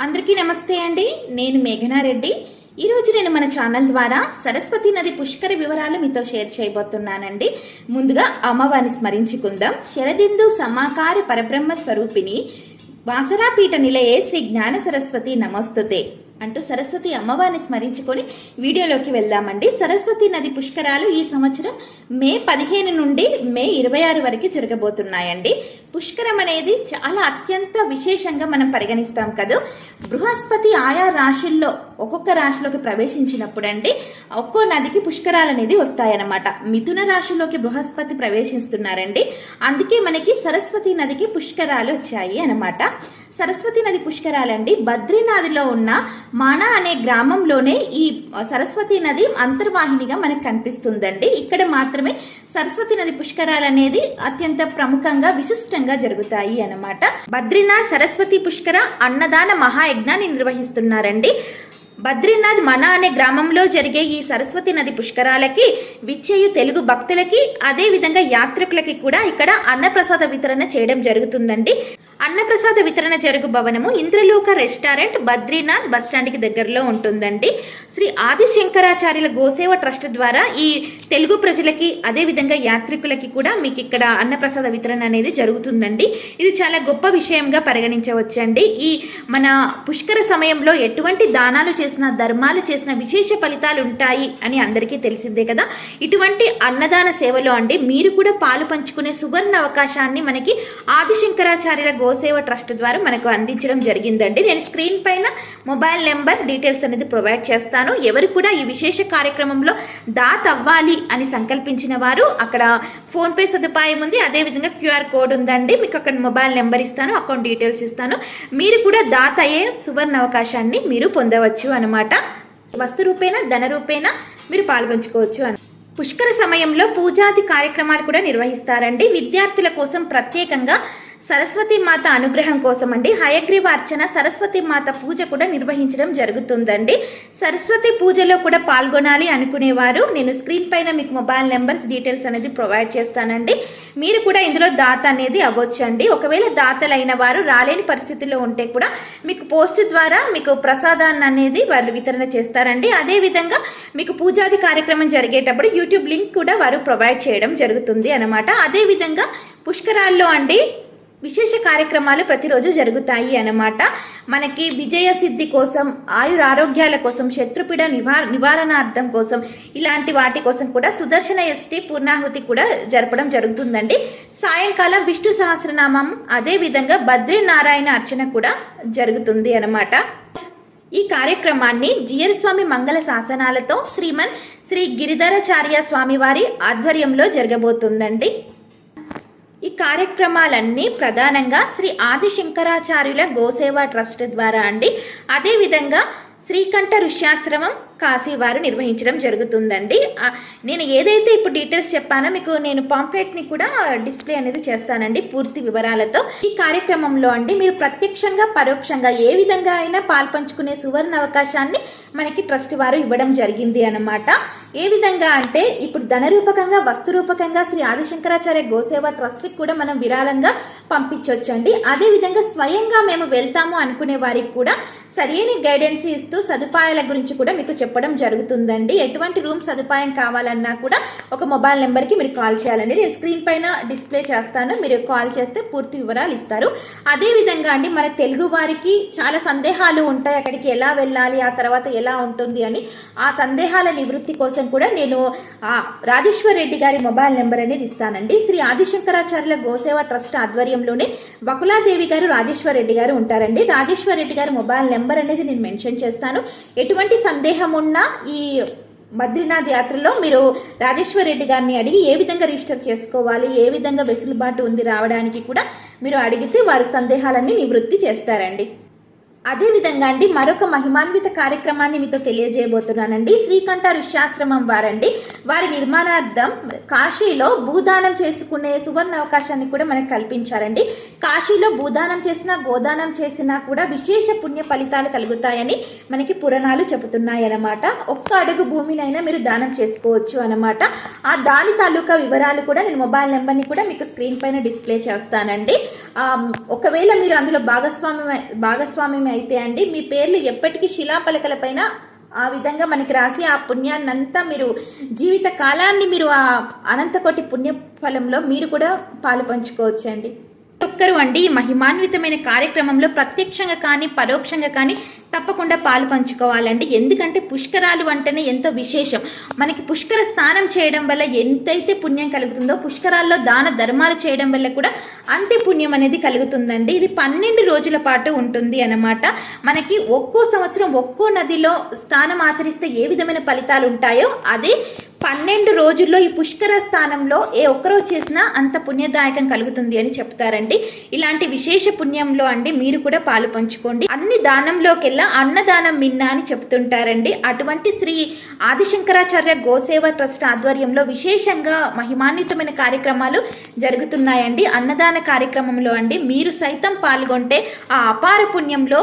అందరికీ నమస్తే అండి. నేను మేఘనారెడ్డి. ఈరోజు నేను మన ఛానల్ ద్వారా సరస్వతి నది పుష్కర వివరాలు మీతో షేర్ చేయబోతున్నానండి. ముందుగా అమ్మవారిని స్మరించుకుందాం. శరదిందు సమాకార పరబ్రహ్మ స్వరూపిణి వాసరాపీఠ నిలయే శ్రీ జ్ఞాన సరస్వతి నమస్తుతే. అంటూ సరస్వతి అమ్మవారిని స్మరించుకొని వీడియోలోకి వెళ్దామండి. సరస్వతి నది పుష్కరాలు ఈ సంవత్సరం మే పదిహేను నుండి మే ఇరవై ఆరు వరకు జరగబోతున్నాయండి. పుష్కరం అనేది చాలా అత్యంత విశేషంగా మనం పరిగణిస్తాం కదా. బృహస్పతి ఆయా రాశుల్లో ఒక్కొక్క రాశిలోకి ప్రవేశించినప్పుడు అండి ఒక్కో నదికి పుష్కరాలు అనేది వస్తాయన్నమాట. మిథున రాశిలోకి బృహస్పతి ప్రవేశిస్తున్నారండి. అందుకే మనకి సరస్వతి నదికి పుష్కరాలు వచ్చాయి అన్నమాట. సరస్వతి నది పుష్కరాలండి. బద్రీనాథ్లో ఉన్న మానా అనే గ్రామంలోనే ఈ సరస్వతి నది అంతర్వాహినిగా మనకు కనిపిస్తుందండి. ఇక్కడ మాత్రమే సరస్వతి నది పుష్కరాలు అనేది అత్యంత ప్రముఖంగా విశిష్టంగా జరుగుతాయి అన్నమాట. బద్రీనాథ్ సరస్వతి పుష్కర అన్నదాన మహాయజ్ఞాన్ని నిర్వహిస్తున్నారండి. బద్రీనాథ్ మన అనే గ్రామంలో జరిగే ఈ సరస్వతి నది పుష్కరాలకి విచ్చేయు తెలుగు భక్తులకి అదే విధంగా యాత్రికులకి కూడా ఇక్కడ అన్నప్రసాద వితరణ చేయడం జరుగుతుందండి. అన్నప్రసాద వితరణ జరుగు భవనము Indraloka restaurant Badrinath bus stand దగ్గరలో ఉంటుందండి. శ్రీ ఆది శంకరాచార్యుల గోసేవ ట్రస్ట్ ద్వారా ఈ తెలుగు ప్రజలకి అదే విధంగా యాత్రికులకి కూడా మీకు ఇక్కడ అన్నప్రసాద వితరణ అనేది జరుగుతుందండి. ఇది చాలా గొప్ప విషయంగా పరిగణించవచ్చండి. ఈ మన పుష్కర సమయంలో ఎటువంటి దానాలు చేసిన ధర్మాలు చేసిన విశేష ఫలితాలు ఉంటాయి అని అందరికీ తెలిసిందే కదా. ఇటువంటి అన్నదాన సేవలో అండి మీరు కూడా పాలు పంచుకునే సువర్ణ అవకాశాన్ని మనకి ఆది శంకరాచార్య గో గోసేవ ట్రస్ట్ ద్వారా మనకు అందించడం జరిగిందండి. నేను స్క్రీన్ పైన మొబైల్ నెంబర్ డీటెయిల్స్ అనేది ప్రొవైడ్ చేస్తాను. ఎవరు కూడా ఈ విశేష కార్యక్రమంలో దాత అవ్వాలి అని సంకల్పించిన వారు అక్కడ ఫోన్పే సదుపాయం ఉంది. అదే విధంగా క్యూఆర్ కోడ్ ఉందండి. మీకు అక్కడ మొబైల్ నెంబర్ ఇస్తాను అకౌంట్ డీటెయిల్స్ ఇస్తాను. మీరు కూడా దాత అయ్యే సువర్ణ అవకాశాన్ని మీరు పొందవచ్చు అనమాట వస్తు రూపేణ ధన రూపేణ మీరు పాల్పంచుకోవచ్చు అని పుష్కర సమయంలో పూజాది కార్యక్రమాలు కూడా నిర్వహిస్తారండి. విద్యార్థుల కోసం ప్రత్యేకంగా సరస్వతి మాత అనుగ్రహం కోసం అండి హయగ్రీవార్చన సరస్వతి మాత పూజ కూడా నిర్వహించడం జరుగుతుందండి. సరస్వతి పూజలో కూడా పాల్గొనాలి అనుకునేవారు. నేను స్క్రీన్ పైన మీకు మొబైల్ నెంబర్స్ డీటెయిల్స్ అనేది ప్రొవైడ్ చేస్తానండి. మీరు కూడా ఇందులో దాత అనేది అవ్వచ్చండి. ఒకవేళ దాతలైన వారు రాలేని పరిస్థితిలో ఉంటే కూడా మీకు పోస్ట్ ద్వారా మీకు ప్రసాదాన్ని అనేది వాళ్ళు వితరణ చేస్తారండి. అదే విధంగా మీకు పూజాది కార్యక్రమం జరిగేటప్పుడు యూట్యూబ్ లింక్ కూడా వారు ప్రొవైడ్ చేయడం జరుగుతుంది అనమాట అదే విధంగా పుష్కరాల్లో అండి విశేష కార్యక్రమాలు ప్రతిరోజు జరుగుతాయి అన్నమాట. మనకి విజయ సిద్ధి కోసం ఆయుర ఆరోగ్యాల కోసం శత్రుపీడ నివార నివారణార్థం కోసం ఇలాంటి వాటి కోసం కూడా సుదర్శన ఎస్టీ పూర్ణాహుతి కూడా జరపడం జరుగుతుందండి. సాయంకాలం విష్ణు సహస్రనామం అదే విధంగా అర్చన కూడా జరుగుతుంది అన్నమాట. ఈ కార్యక్రమాన్ని జియర్ స్వామి మంగళ శాసనాలతో శ్రీమన్ శ్రీ గిరిధరాచార్య స్వామివారి ఆధ్వర్యంలో జరగబోతుందండి. ఈ కార్యక్రమాలన్నీ ప్రధానంగా శ్రీ ఆదిశంకరాచార్యుల గోసేవా గోసేవ ట్రస్ట్ ద్వారా అండి. అదేవిధంగా శ్రీకంఠ ఋష్యాశ్రమం కాశీవారు నిర్వహించడం జరుగుతుందండి. నేను ఏదైతే ఇప్పుడు డీటెయిల్స్ చెప్పానో మీకు నేను పాంప్లెట్ని కూడా డిస్ప్లే అనేది చేస్తానండి పూర్తి వివరాలతో. ఈ కార్యక్రమంలో అండి మీరు ప్రత్యక్షంగా పరోక్షంగా ఏ విధంగా అయినా పాల్పంచుకునే సువర్ణ అవకాశాన్ని మనకి ట్రస్ట్ వారు ఇవ్వడం జరిగింది అన్నమాట. ఏ విధంగా అంటే ఇప్పుడు ధనరూపకంగా వస్తురూపకంగా శ్రీ ఆదిశంకరాచార్య గోసేవ ట్రస్ట్కి కూడా మనం విరాళంగా పంపించవచ్చండి అదే విధంగా స్వయంగా మేము వెళ్తాము అనుకునే వారికి కూడా సరైన గైడెన్స్ ఇస్తూ సదుపాయాల గురించి కూడా మీకు చెప్పడం జరుగుతుందండి. ఎటువంటి రూమ్ సదుపాయం కావాలన్నా కూడా ఒక మొబైల్ నెంబర్కి మీరు కాల్ చేయాలండి. నేను స్క్రీన్ పైన డిస్ప్లే చేస్తాను. మీరు కాల్ చేస్తే పూర్తి వివరాలు ఇస్తారు. అదేవిధంగా అండి మన తెలుగు వారికి చాలా సందేహాలు ఉంటాయి. అక్కడికి ఎలా వెళ్ళాలి ఆ తర్వాత ఎలా ఉంటుంది అని ఆ సందేహాల నివృత్తి కోసం కూడా నేను ఆ రాజేశ్వర్ రెడ్డి గారి మొబైల్ నెంబర్ అనేది ఇస్తానండి. శ్రీ ఆదిశంకరాచార్యుల గోసేవ ట్రస్ట్ ఆధ్వర్యంలోనే బకులాదేవి గారు రాజేశ్వర్ రెడ్డి గారు ఉంటారండి. రాజేశ్వర్ రెడ్డి గారి మొబైల్ నెంబర్ అనేది నేను మెన్షన్ చేస్తాను. ఎటువంటి సందేహం ఉన్నా ఈ బద్రీనాథ్ యాత్రలో మీరు రాజేశ్వర్ రెడ్డి గారిని అడిగి ఏ విధంగా రిజిస్టర్ చేసుకోవాలి ఏ విధంగా వెసులుబాటు ఉంది రావడానికి కూడా మీరు అడిగితే వారి సందేహాలన్నీ నివృత్తి చేస్తారండి. అదే విధంగా అండి మరొక మహిమాన్విత కార్యక్రమాన్ని మీతో తెలియజేయబోతున్నానండి. శ్రీకంఠ ఋష్యాశ్రమం వారండి. వారి నిర్మాణార్థం కాశీలో భూదానం చేసుకునే సువర్ణ అవకాశాన్ని కూడా మనకు కల్పించారండి. కాశీలో భూదానం చేసినా గోదానం చేసినా కూడా విశేష పుణ్య ఫలితాలు కలుగుతాయని మనకి పురాణాలు చెబుతున్నాయి అన్నమాట ఒక్క అడుగు భూమినైనా మీరు దానం చేసుకోవచ్చు అనమాట ఆ దాని తాలూకా వివరాలు కూడా నేను మొబైల్ నెంబర్ని కూడా మీకు స్క్రీన్ పైన డిస్ప్లే చేస్తానండి. ఒకవేళ మీరు అందులో భాగస్వామ్యం భాగస్వామ్యం అయితే అండి మీ పేర్లు ఎప్పటికీ శిలాపలకల పైన ఆ విధంగా మనకి రాసి ఆ పుణ్యాన్ని అంతా మీరు జీవిత కాలాన్ని మీరు ఆ అనంతకోటి పుణ్య ఫలంలో మీరు కూడా పాలు పంచుకోవచ్చండి. ఒక్కరు అండి ఈ మహిమాన్వితమైన కార్యక్రమంలో ప్రత్యక్షంగా కానీ పరోక్షంగా కానీ తప్పకుండా పాలు పంచుకోవాలండి. ఎందుకంటే పుష్కరాలు అంటేనే ఎంతో విశేషం. మనకి పుష్కర స్నానం చేయడం వల్ల ఎంతైతే పుణ్యం కలుగుతుందో పుష్కరాల్లో దాన ధర్మాలు చేయడం వల్ల కూడా అంతే పుణ్యం అనేది కలుగుతుందండి. ఇది పన్నెండు రోజుల పాటు ఉంటుంది అన్నమాట. మనకి ఒక్కో సంవత్సరం ఒక్కో నదిలో స్నానం ఆచరిస్తే ఏ విధమైన ఫలితాలు ఉంటాయో అదే పన్నెండు రోజుల్లో ఈ పుష్కర స్థానంలో ఏ ఒక్కరోజు చేసినా అంత పుణ్యదాయకం కలుగుతుంది అని చెప్తారండి. ఇలాంటి విశేష పుణ్యంలో అండి మీరు కూడా పాలు పంచుకోండి. అన్ని దానంలోకెల్లా అన్నదానం మిన్న అని చెప్తుంటారండి. అటువంటి శ్రీ ఆదిశంకరాచార్య గోసేవ ట్రస్ట్ ఆధ్వర్యంలో విశేషంగా మహిమాన్వితమైన కార్యక్రమాలు జరుగుతున్నాయండి. అన్నదాన కార్యక్రమంలో అండి మీరు సైతం పాల్గొంటే ఆ అపార పుణ్యంలో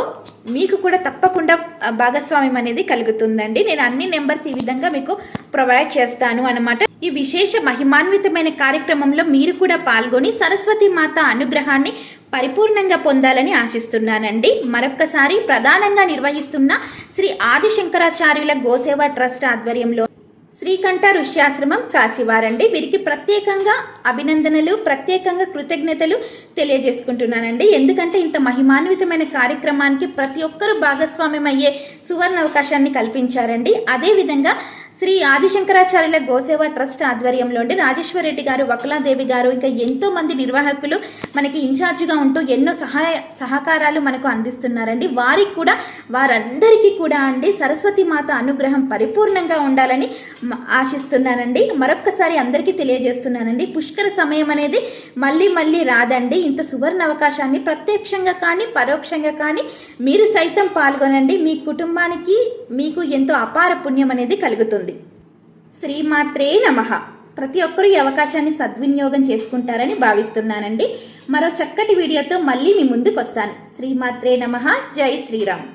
మీకు కూడా తప్పకుండా భాగస్వామ్యం అనేది కలుగుతుందండి. నేను అన్ని నెంబర్స్ ఈ విధంగా మీకు ప్రొవైడ్ చేస్తాను అన్నమాట. ఈ విశేష మహిమాన్వితమైన కార్యక్రమంలో మీరు కూడా పాల్గొని సరస్వతి మాత అనుగ్రహాన్ని పరిపూర్ణంగా పొందాలని ఆశిస్తున్నానండి. మరొక్కసారి ప్రధానంగా నిర్వహిస్తున్న శ్రీ ఆదిశంకరాచార్యుల గోసేవ ట్రస్ట్ ఆధ్వర్యంలో శ్రీకంఠ ఋష్యాశ్రమం కాశీవారండి వీరికి ప్రత్యేకంగా అభినందనలు ప్రత్యేకంగా కృతజ్ఞతలు తెలియజేసుకుంటున్నానండి. ఎందుకంటే ఇంత మహిమాన్వితమైన కార్యక్రమానికి ప్రతి ఒక్కరూ భాగస్వామ్యం అయ్యే సువర్ణ అవకాశాన్ని కల్పించారండి. అదేవిధంగా శ్రీ ఆదిశంకరాచార్యుల గోసేవ ట్రస్ట్ ఆధ్వర్యంలో రాజేశ్వర రెడ్డి గారు వకలాదేవి గారు ఇంకా ఎంతో మంది నిర్వాహకులు మనకి ఇన్ఛార్జిగా ఉంటూ ఎన్నో సహాయ సహకారాలు మనకు అందిస్తున్నారండి. వారికి కూడా వారందరికీ కూడా అండి సరస్వతి మాత అనుగ్రహం పరిపూర్ణంగా ఉండాలని ఆశిస్తున్నానండి. మరొక్కసారి అందరికీ తెలియజేస్తున్నానండి. పుష్కర సమయం అనేది మళ్ళీ మళ్ళీ రాదండి. ఇంత సువర్ణ అవకాశాన్ని ప్రత్యక్షంగా కానీ పరోక్షంగా కానీ మీరు సైతం పాల్గొనండి. మీ కుటుంబానికి మీకు ఎంతో అపార పుణ్యం అనేది కలుగుతుంది. శ్రీమాత్రే నమః. ప్రతి ఒక్కరూ ఈ అవకాశాన్ని సద్వినియోగం చేసుకుంటారని భావిస్తున్నానండి. మరో చక్కటి వీడియోతో మళ్ళీ మీ ముందుకు వస్తాను శ్రీమాత్రే నమః. జై శ్రీరామ్.